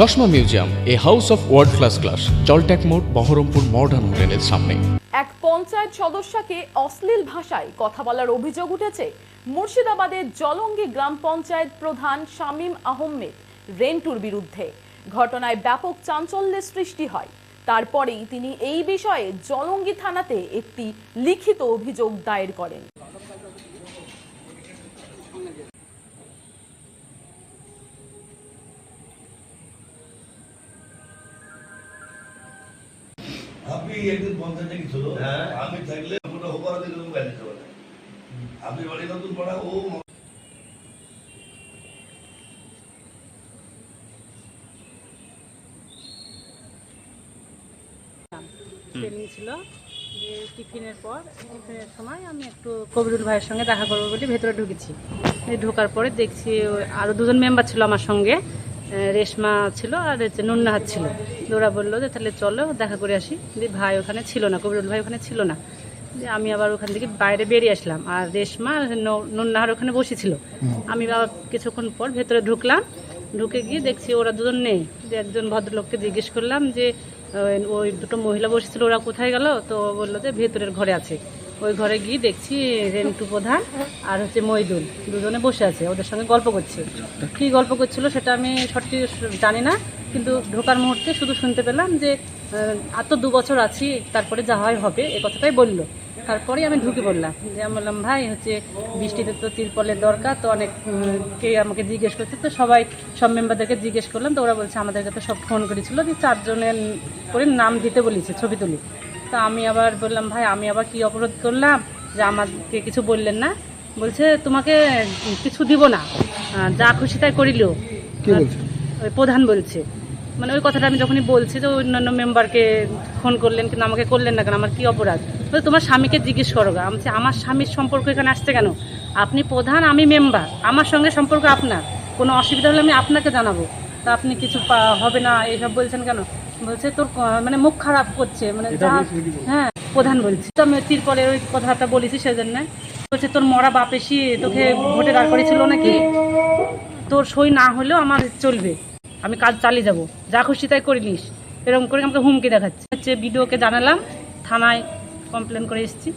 চশমা museum, a house of world class class জলট্যাক মোড়, Baharampur modern হোটেলের সামনে। এক পঞ্চায়েত সদস্যকে অশ্লীল ভাষায় কথা বলার অভিযোগ উঠেছে মুর্শিদাবাদের জলঙ্গি গ্রাম পঞ্চায়েত প্রধান শামীম আহমেদ রেন্টুর বিরুদ্ধে। ঘটনায় ব্যাপক চাঞ্চল্যের সৃষ্টি হয়। তারপরেই তিনি এই বিষয়ে জলঙ্গি থানাতে একটি লিখিত অভিযোগ দায়ের করেন। একদিন পঞ্চায়েতে গেছিল আমি থাকলে দিকে গাড়ি পারে। আপনি বাড়ি নতুন পড়া ও ট্রেনিং ছিল। যে টিফিনের পর টিফিনের সময় আমি একটু কবিরুল ভাইয়ের সঙ্গে দেখা করব বলে ভেতরে ঢুকেছি। ঢোকার পরে দেখছি আরও দুজন মেম্বার ছিল আমার সঙ্গে। রেশমা ছিল আর হচ্ছে নুন্নাহাত ছিল। ওরা বলল যে তাহলে চলো দেখা করে আসি। দিয়ে ভাই ওখানে ছিল না কবিরুল ভাই ওখানে ছিল না। যে আমি আবার ওখান থেকে বাইরে বেরিয়ে আসলাম। আর রেশমা নুন্নাহার ওখানে বসেছিল। আমি আবার কিছুক্ষণ পর ভেতরে ঢুকলাম। ঢুকে গিয়ে দেখছি ওরা দুজন নেই। যে একজন ভদ্রলোককে জিজ্ঞেস করলাম যে ওই- ওই দুটো মহিলা বসেছিল ওরা কোথায় গেল? তো বলল যে ভেতরের ঘরে আছে। ওই ঘরে গিয়ে দেখছি রেন্টু প্রধান আর হচ্ছে মইদুল। দুজনে বসে আছে, ওদের সঙ্গে গল্প করছে। কী গল্প করছিল সেটা আমি সঠিক জানি না, কিন্তু ঢোকার মুহূর্তে শুধু শুনতে পেলাম যে আর তো দু বছর আছি, তারপরে যা হয় হবে, এ কথাটাই বলল। তারপরে আমি ঢুকে পড়লাম, যে আমি বললাম, ভাই, হচ্ছে বৃষ্টিতে তো তিরপলের দরকার, তো অনেক কে আমাকে জিজ্ঞেস করছে। তো সবাই, সব মেম্বারদেরকে জিজ্ঞেস করলাম, তো ওরা বলছে, আমাদেরকে তো সব ফোন করেছিল যে চারজনের করে নাম দিতে বলেছে ছবি তুলি। তো আমি আবার বললাম ভাই আমি আবার কি অপরাধ করলাম? যে আমাকে কিছু বললেন না। বলছে তোমাকে কিছু দিব না। যা খুশি তাই করিল। ওই প্রধান বলছে। মানে ওই কথাটা আমি যখনই বলছি যে অন্যান্য মেম্বারকে ফোন করলেন কিন্তু আমাকে করলেন না কেন আমার কি অপরাধ? বলে, তোমার স্বামীকে জিজ্ঞেস করো গা। আমি আমার স্বামীর সম্পর্ক এখানে আসছে কেন? আপনি প্রধান আমি মেম্বার। আমার সঙ্গে সম্পর্ক আপনার। কোনো অসুবিধা হলে আমি আপনাকে জানাব। তা আপনি কিছু হবে না এইসব বলছেন কেন? বলছে তোর মানে মুখ খারাপ করছে মানে যা- হ্যাঁ প্রধান বলছি। তো আমি তিরপলের ওই কথাটা বলেছি সেজন্য। বলছে তোর মরা বাপ এসে তোকে ভোটে দাঁড় করেছিল নাকি? তোর সই না হলেও আমার চলবে। আমি কাজ চালিয়ে যাব। যা খুশি তাই করে নিস। এরকম করে আমাকে হুমকি দেখাচ্ছে। হচ্ছে বিডিওকে জানালাম থানায় কমপ্লেন করে এসেছি।